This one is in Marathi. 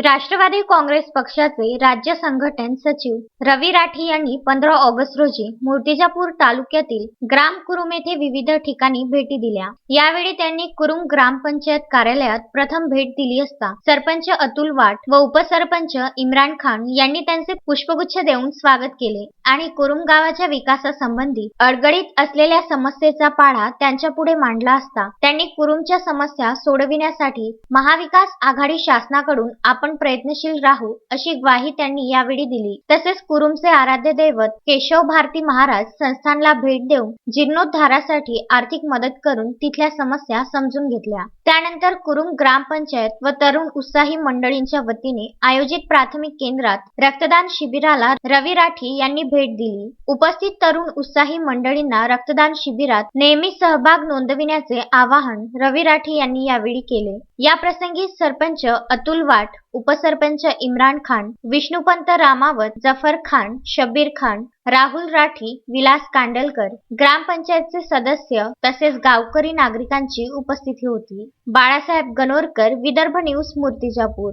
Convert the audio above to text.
राष्ट्रवादी काँग्रेस पक्षाचे राज्य संघटन सचिव रवी राठी यांनी पंधरा ऑगस्ट रोजी मूर्तिजापूर तालुक्यातील ग्राम कुरुम येथे विविध ठिकाणी भेटी दिल्या. यावेळी त्यांनी कुरुम ग्रामपंचायत कार्यालयात प्रथम भेट दिली असता सरपंच अतुल वाट व उपसरपंच इम्रान खान यांनी त्यांचे पुष्पगुच्छ देऊन स्वागत केले आणि कुरुम गावाच्या विकासासंबंधी अडगळीत असलेल्या समस्येचा पाढा त्यांच्या पुढे मांडला असता. त्यांनी कुरुमच्या समस्या सोडविण्यासाठी महाविकास आघाडी शासनाकडून आपण प्रयत्नशील राहू अशी ग्वाही त्यांनी यावेळी दिली. तसेच कुरुमचे आराध्य दैवत केशव भारती महाराज संस्थानला भेट देऊन जीर्णोद्धारासाठी आर्थिक मदत करून तिथल्या समस्या समजून घेतल्या. त्यानंतर कुरुम ग्रामपंचायत व तरुण उत्साही मंडळींच्या वतीने आयोजित प्राथमिक केंद्रात रक्तदान शिबिराला रवी राठी यांनी भेट दिली. उपस्थित तरुण उत्साही मंडळींना रक्तदान शिबिरात नेहमी सहभाग नोंदविण्याचे आवाहन रवी राठी यांनी यावेळी केले. या प्रसंगी सरपंच अतुल वाट उपसरपंच इम्रान खान विष्णुपंत रामावत जफर खान शब्बीर खान राहुल राठी विलास कांडलकर ग्रामपंचायतचे सदस्य तसेच गावकरी नागरिकांची उपस्थिती होती. बाळासाहेब गणोरकर विदर्भ न्यूज मूर्तिजापूर.